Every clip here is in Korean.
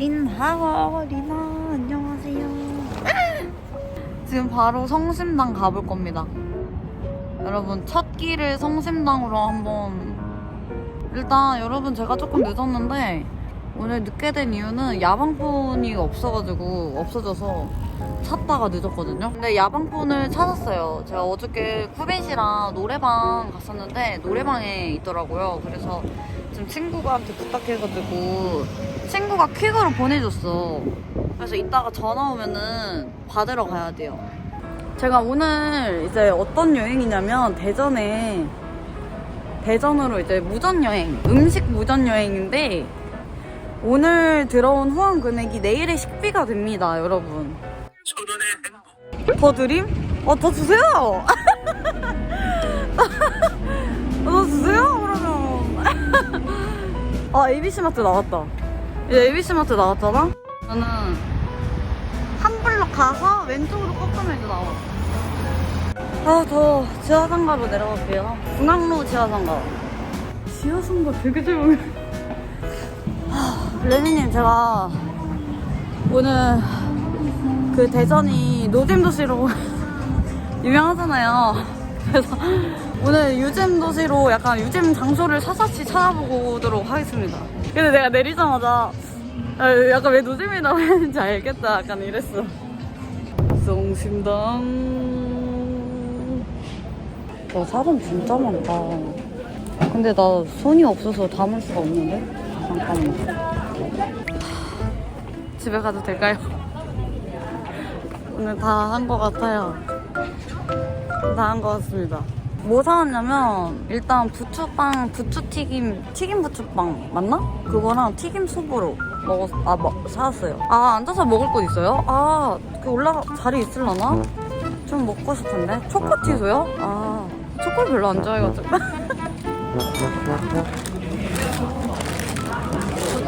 린하워 리나 안녕하세요. 지금 바로 성심당 가볼 겁니다. 여러분 첫 끼를 성심당으로 한번 일단 여러분 제가 조금 늦었는데 오늘 늦게 된 이유는 야방폰이 없어가지고 없어져서 찾다가 늦었거든요. 근데 야방폰을 찾았어요. 제가 어저께 쿠빈 씨랑 노래방 갔었는데 노래방에 있더라고요. 그래서 지금 친구가한테 부탁해가지고 친구가 퀵으로 보내줬어. 그래서 이따가 전화 오면은 받으러 가야 돼요. 제가 오늘 이제 어떤 여행이냐면 대전에 대전으로 이제 무전 여행, 음식 무전 여행인데 오늘 들어온 후원 금액이 내일의 식비가 됩니다, 여러분. 더 드림? 어, 더 주세요! 더 주세요, 그러면. 아, ABC마트 나왔다. ABC마트 나왔잖아? 저는 한 블럭 가서 왼쪽으로 꺾으면 이제 나와. 아, 저 지하상가로 내려갈게요. 중앙로 지하상가. 지하상가 되게 조용해. 하, 레니님, 제가 오늘 그 대전이 노잼 도시로 유명하잖아요. 그래서 오늘 유잼 도시로 약간 유잼 장소를 사사치 찾아보도록 하겠습니다. 근데 내가 내리자마자 아, 약간 왜 노잼이라고 했는지 알겠다. 약간 이랬어. 성심당. 와, 사람 진짜 많다. 근데 나 손이 없어서 담을 수가 없는데? 잠깐만. 집에 가도 될까요? 오늘 다 한 것 같아요. 다 한 것 같습니다. 뭐 사왔냐면 일단 부추빵, 부추튀김, 튀김 부추빵 맞나? 그거랑 튀김 수프로 먹었, 아, 뭐, 사왔어요. 아, 앉아서 먹을 곳 있어요? 아, 그 올라가, 자리 있을라나? 좀 먹고 싶은데. 초코티소요? 아, 초코 별로 안 좋아해가지고.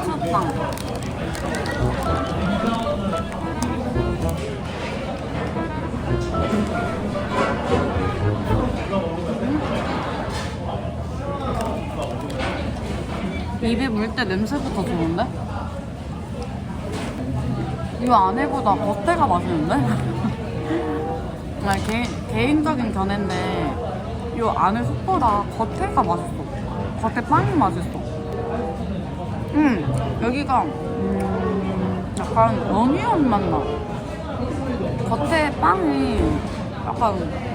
부추빵. 입에 물 때 냄새부터 좋은데? 이 안에보다 겉에가 맛있는데? 나 개인, 개인적인 견해인데 이 안에 속보다 겉에가 맛있어 겉에 빵이 맛있어 음 여기가 음, 약간 어니언 맛나 겉에 빵이 약간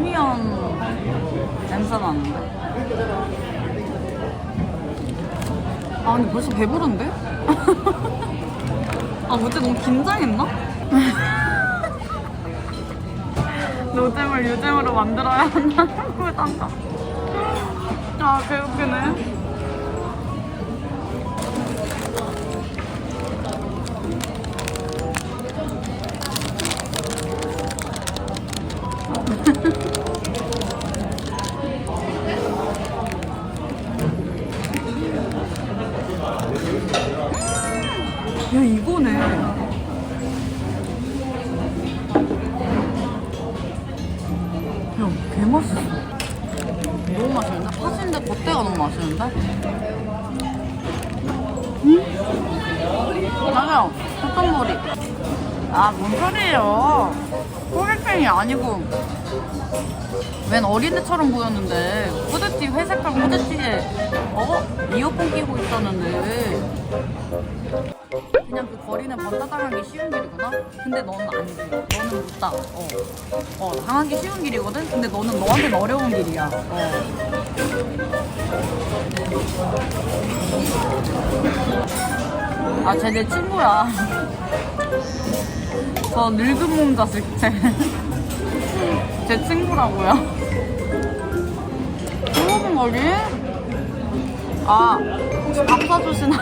어니언 냄새 나는데? 아 근데 벌써 배부른데? 아 어제 너무 긴장했나? 노잼을 유잼으로 만들어야 한다 꿀단다 아 개웃기네 야 이거네 야 개맛있어 너무 맛있는데? 팥인데 겉에가 너무 맛있는데? 음? 맞아 콧단머리 아뭔 소리예요 소개팅이 아니고 웬 어린애처럼 보였는데 후드티 회색깔 후드티에 어? 이어폰 끼고 있었는데 그냥 그 거리는 번다 당하기 쉬운 길이구나? 근데 너는 아니지 너는 못 당하 어. 어 당하기 쉬운 길이거든? 근데 너는 너한테는 어려운 길이야 어. 아 쟤 내 친구야 저 늙은 몸 자식 쟤. 제 친구라고요. 수업은 거기? 아, 혹시 밥 사주시나?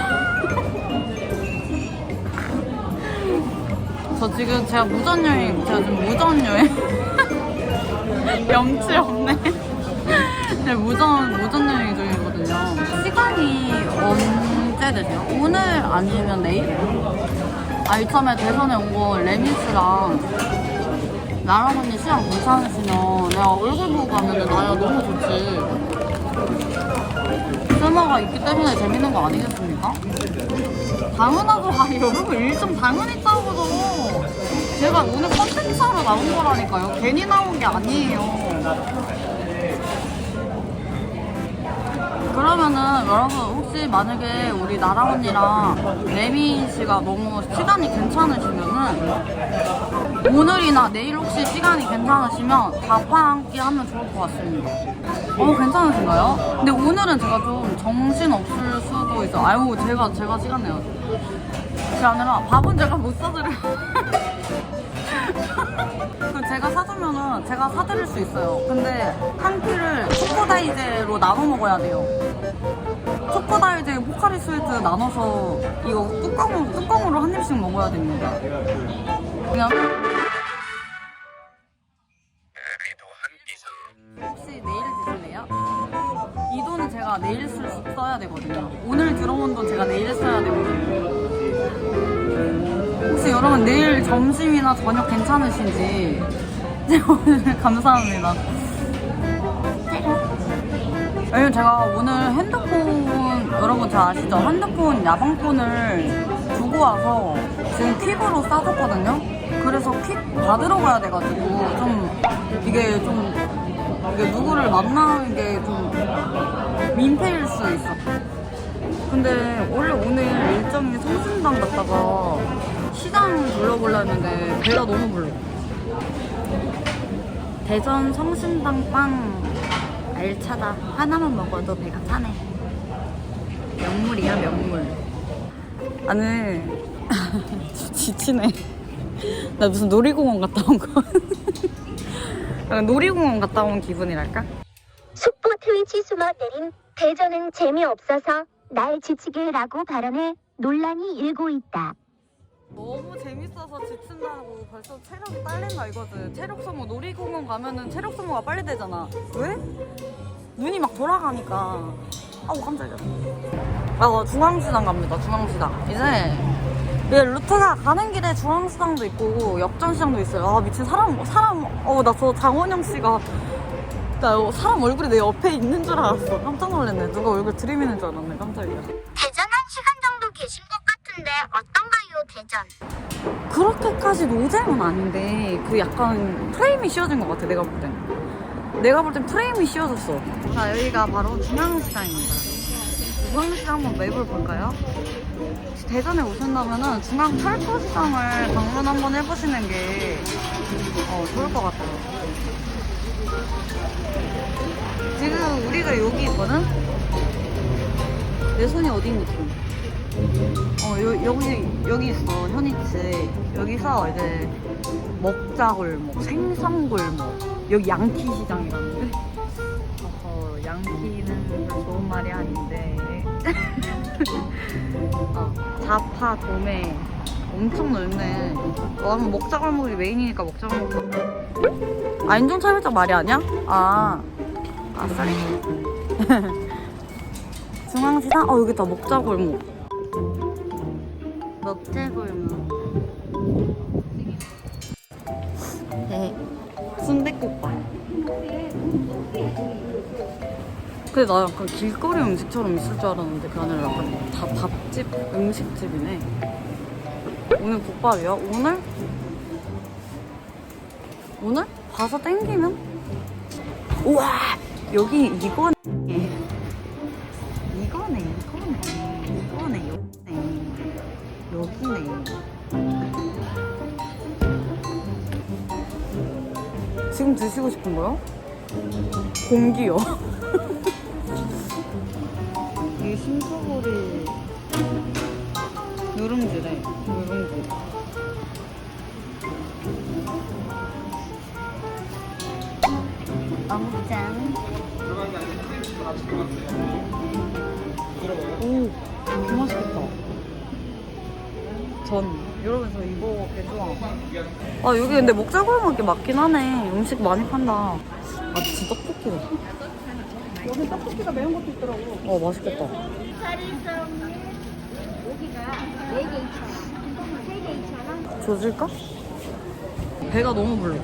저 지금 제가 무전 여행, 제가 지금 무전 여행. 염치 없네. 네, 무전, 무전 여행 중이거든요. 시간이 언제 되세요? 오늘 아니면 내일? 아, 이참에 대전에 온 거 레미스랑 나랑 언니 시간 괜찮으시면 내가 얼굴 보고 가면 나야 너무 좋지. 문화가 있기 때문에 재밌는 거 아니겠습니까? 당연하죠. 아, 여러분 일정 당연히 짜고도 제가 오늘 컨텐츠 하러 나온 거라니까요. 괜히 나온 게 아니에요. 그러면은 여러분 혹시 만약에 우리 나라 언니랑 레미 씨가 너무 시간이 괜찮으시면은 오늘이나 내일 혹시 시간이 괜찮으시면 다파 함께 하면 좋을 것 같습니다. 어 괜찮으신가요? 근데 오늘은 제가 좀 정신 없을 수도 있어. 아유 제가 제가 시간 내요. 그게 아니라 밥은 제가 못 사드려요. 그 제가 사주면은 제가 사드릴 수 있어요. 근데 한 끼를 초코다이제로 나눠 먹어야 돼요. 초코다이제 포카리 스웨트 나눠서 이거 뚜껑, 뚜껑으로 한 입씩 먹어야 됩니다. 그냥 점심이나 저녁 괜찮으신지 네, 감사합니다. 왜냐면 제가 오늘 핸드폰 여러분 잘 아시죠? 핸드폰 야방폰을 두고 와서 지금 퀵으로 싸줬거든요. 그래서 퀵 받으러 가야 돼가지고 좀 이게 좀 이게 누구를 만나는 게 좀 민폐일 수 있어. 근데 원래 오늘 일정이 성심당 갔다가 시장 둘러보려 했는데 배가 너무 불러. 대전 성심당 빵 알차다. 하나만 먹어도 배가 차네. 명물이야 명물. 아니 지치네. 나 무슨 놀이공원 갔다 온 거. 약간 놀이공원 갔다 온 기분이랄까? 숙부 트위치 숨어 내린 대전은 재미없어서 날 지치게라고 발언해 논란이 일고 있다. 너무 재밌어서 지친다고 벌써 체력이 딸린다 이거지. 체력 소모 놀이공원 가면은 체력 소모가 빨리 되잖아. 왜? 눈이 막 돌아가니까. 아우 깜짝이야. 아 중앙시장 갑니다. 중앙시장. 이제 이 루트가 가는 길에 중앙시장도 있고 역전시장도 있어요. 아 미친 사람 사람 어 나 저 장원영 씨가 나 이거 사람 얼굴이 내 옆에 있는 줄 알았어. 깜짝 놀랐네. 누가 얼굴 들이미는 줄 알았네. 깜짝이야. 대전 한 시간 정도 계신 것 같은데 대전? 그렇게까지 노잼은 아닌데 그 약간 프레임이 씌워진 것 같아 내가 볼 땐. 내가 볼 땐 프레임이 씌워졌어. 자 여기가 바로 중앙시장입니다. 중앙시장 한번 맵을 볼까요? 혹시 대전에 오신다면은 중앙 철도시장을 방문 한번 해보시는 게 어, 좋을 것 같아요. 지금 우리가 여기 있거든? 내 손이 어디 있니 지금? 어 여, 여기 여기 있어 현이치. 여기서 이제 먹자골목 생선골목. 여기 양키 시장이라는데? 어 양키는 좋은 말이 아닌데. 어, 자파 도매. 엄청 넓네. 어, 한번 먹자골목이 메인이니까 먹자골목. 아 인종차별적 말이 아니야? 아 아싸리 중앙시장? 어 여기 다. 먹자골목 먹자골목 네 순댓국밥 근데 나 약간 길거리 음식처럼 있을 줄 알았는데 그게 아니라 약간 다 밥집 음식집이네 오늘 국밥이야? 오늘? 오늘? 봐서 땡기면? 우와 여기 이거 여기네. 지금 드시고 싶은 거요? 공기요. 이게 심소보리 누룽지래 누룽지. 어묵장. 오, 전. 여러분, 저 이거 개 좋아. 아, 여기 근데 먹자골목이 맞긴 하네. 음식 많이 판다. 아, 진짜 떡볶이다. 여기 떡볶이가 매운 것도 있더라고. 어, 맛있겠다. 조질까? 배가 너무 불러.